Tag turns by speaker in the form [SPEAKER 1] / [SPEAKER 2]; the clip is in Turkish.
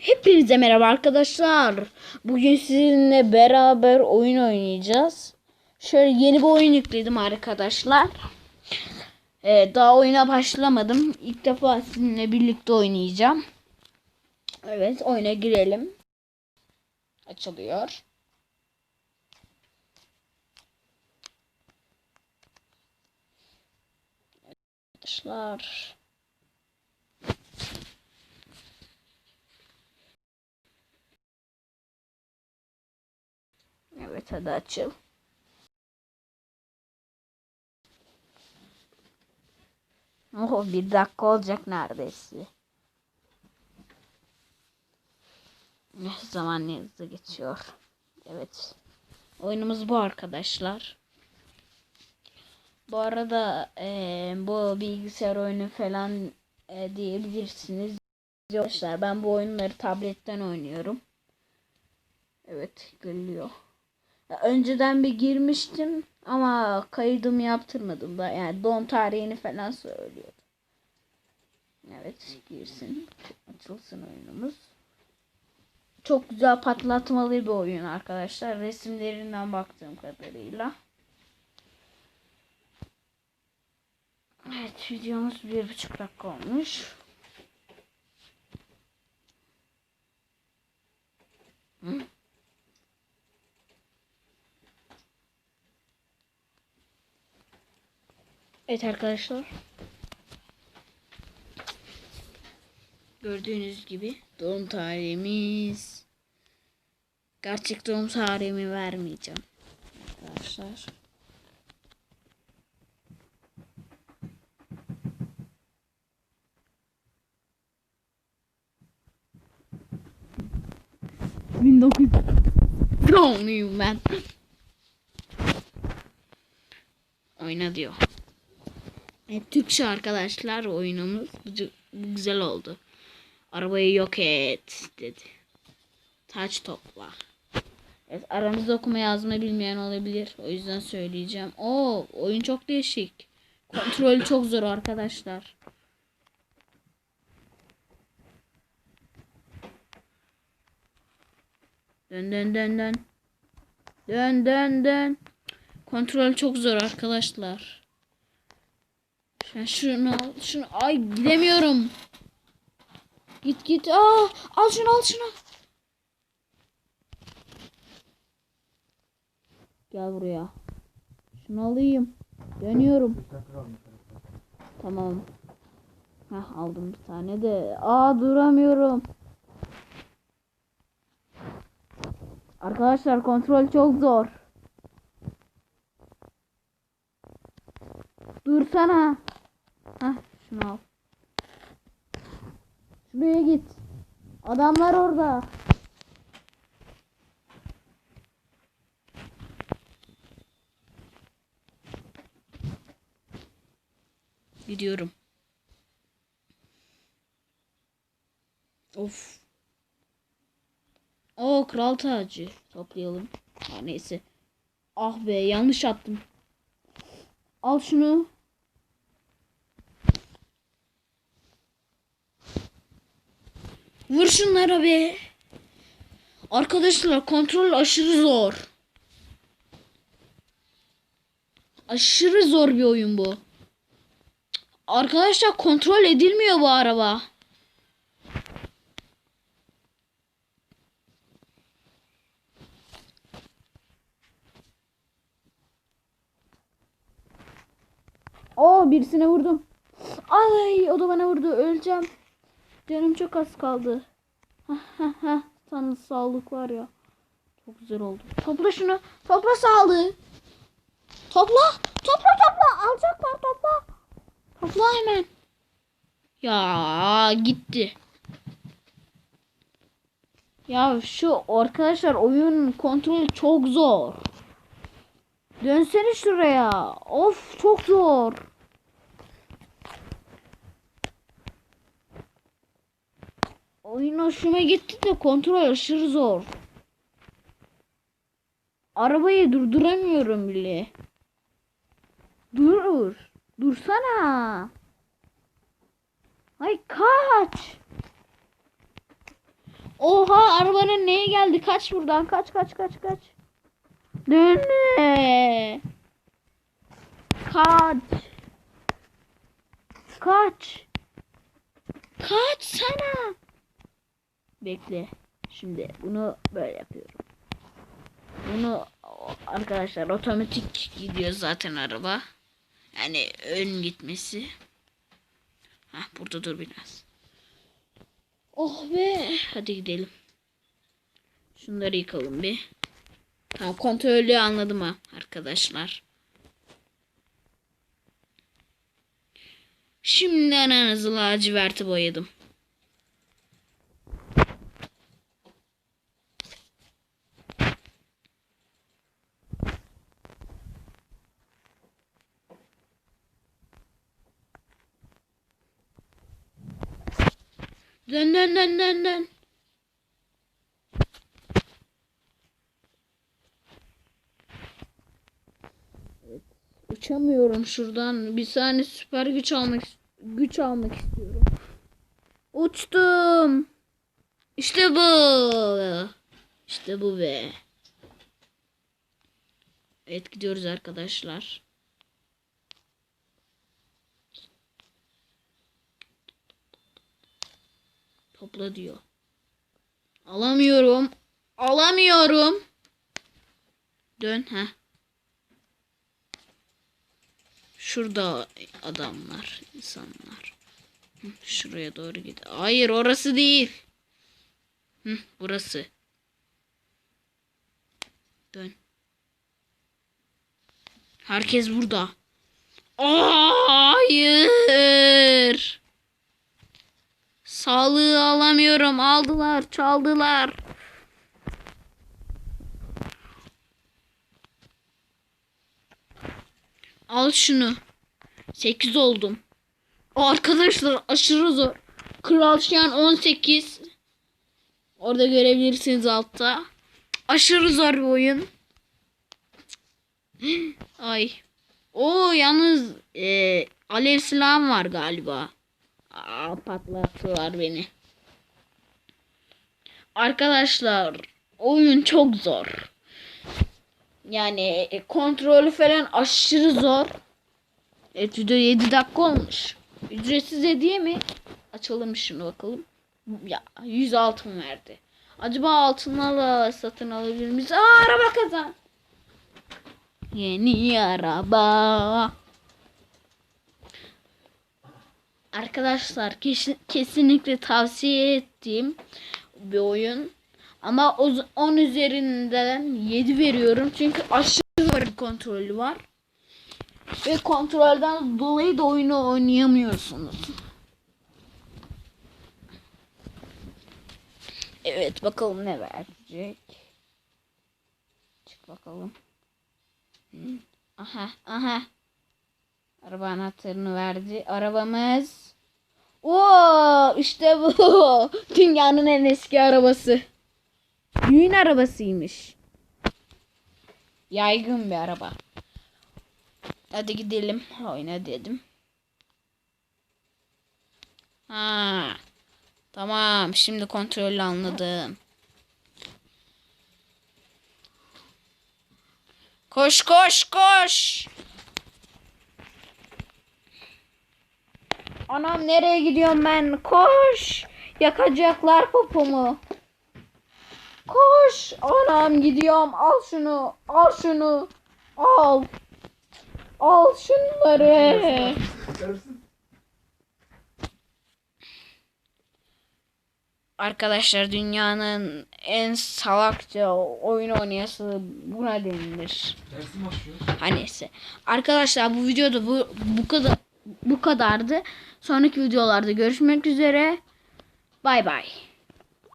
[SPEAKER 1] Hepinize merhaba arkadaşlar. Bugün sizinle beraber oyun oynayacağız. Şöyle yeni bir oyun yükledim arkadaşlar. Ee, daha oyuna başlamadım. İlk defa sizinle birlikte oynayacağım. Evet oyuna girelim. Açılıyor. Arkadaşlar. Evet hadi açıl. Oh bir dakika olacak neredeyse. Ne zaman ne hızlı geçiyor. Evet. Oyunumuz bu arkadaşlar. Bu arada eee, bu bilgisayar oyunu falan eee, diyebilirsiniz. Arkadaşlar ben bu oyunları tabletten oynuyorum. Evet geliyor. Önceden bir girmiştim ama kaydımı yaptırmadım da yani doğum tarihini falan söylüyordu. Evet girsin. Açılsın oyunumuz. Çok güzel patlatmalı bir oyun arkadaşlar. Resimlerinden baktığım kadarıyla. Evet videomuz bir buçuk dakika olmuş. Evet arkadaşlar. Gördüğünüz gibi doğum tarihimiz. Gerçek doğum tarihimi vermeyeceğim. Arkadaşlar. ...1900... Doğumluyum ben. Oyna diyor. Evet, Türkçe arkadaşlar oyunumuz. Bu, bu güzel oldu. Arabayı yok et dedi. Taç topla. Evet, aramızda okuma yazma bilmeyen olabilir. O yüzden söyleyeceğim. Oo, oyun çok değişik. Kontrolü çok zor arkadaşlar. Dön dön dön dön. Dön dön dön. Kontrol çok zor arkadaşlar. Sen şunu al, şunu ay gidemiyorum. Git git. Aa, al şunu al şunu. Gel buraya. Şunu alayım. Dönüyorum. Tamam. Heh, aldım bir tane de. Aa duramıyorum. Arkadaşlar kontrol çok zor. Dursana. Heh, şunu al. Şuraya git. Adamlar orada. Gidiyorum. Of. O kral tacı. Toplayalım. Ha, neyse. Ah be yanlış attım. Al şunu. Vur şunlara be. Arkadaşlar kontrol aşırı zor. Aşırı zor bir oyun bu. Arkadaşlar kontrol edilmiyor bu araba. Oo birisine vurdum. Ay o da bana vurdu. Öleceğim. Canım çok az kaldı. Tanrı sağlık var ya. Çok güzel oldu. Topla şunu. Topla sağlığı. Topla. Topla topla. Alacaklar topla. Topla hemen. Ya gitti. Ya şu arkadaşlar oyun kontrolü çok zor. Dönsene şuraya. Of çok zor. Oyun hoşuma gitti de kontrol aşırı zor. Arabayı durduramıyorum bile. Dur. Dursana. Ay kaç. Oha arabanın neye geldi? Kaç buradan. Kaç kaç kaç kaç. Dönme. Kaç. Kaç. Kaç sana. Bekle. Şimdi bunu böyle yapıyorum. Bunu arkadaşlar otomatik gidiyor zaten araba. Yani ön gitmesi. Hah burada dur biraz. Oh be. Hadi gidelim. Şunları yıkalım bir. Tamam kontrolü anladım ha arkadaşlar. Şimdi ananızı laciverti boyadım. Dön dön dön dön dön. Evet, Uçamıyorum şuradan. Bir saniye süper güç almak güç almak istiyorum. Uçtum. İşte bu. İşte bu be. Evet gidiyoruz arkadaşlar. Topla diyor. Alamıyorum. Alamıyorum. Dön ha. Şurada adamlar, insanlar. Şuraya doğru git. Hayır orası değil. Hı, burası. Dön. Herkes burada. Hayır. Sağlığı alamıyorum. Aldılar, çaldılar. Al şunu. 8 oldum. Arkadaşlar aşırı zor. Kral Şen 18. Orada görebilirsiniz altta. Aşırı zor bir oyun. Ay. O yalnız e, alev silahım var galiba. Aa, patlattılar beni. Arkadaşlar oyun çok zor. Yani e, kontrolü falan aşırı zor. Evet video 7 dakika olmuş. Ücretsiz hediye mi? Açalım şunu bakalım. Ya 100 altın verdi. Acaba altınlarla satın alabilir miyiz? Aa araba kazan. Yeni araba. Arkadaşlar kesin, kesinlikle tavsiye ettiğim bir oyun. Ama o 10 üzerinden 7 veriyorum. Çünkü aşırı bir kontrolü var. Ve kontrolden dolayı da oyunu oynayamıyorsunuz. Evet bakalım ne verecek. Çık bakalım. Aha aha. Araba anahtarını verdi. Arabamız. Oo işte bu. Dünyanın en eski arabası. Düğün arabasıymış. Yaygın bir araba. Hadi gidelim. Oyna dedim. Ha. Tamam. Şimdi kontrolü anladım. Koş koş koş. Anam nereye gidiyorum ben? Koş. Yakacaklar popomu. Koş. Anam gidiyorum. Al şunu. Al şunu. Al. Al şunları. Arkadaşlar dünyanın en salakça oyun oynayası buna denilir.
[SPEAKER 2] Dersim başlıyor.
[SPEAKER 1] Her neyse. Arkadaşlar bu videoda bu bu kadar bu kadardı. Sonraki videolarda görüşmek üzere. Bay bay.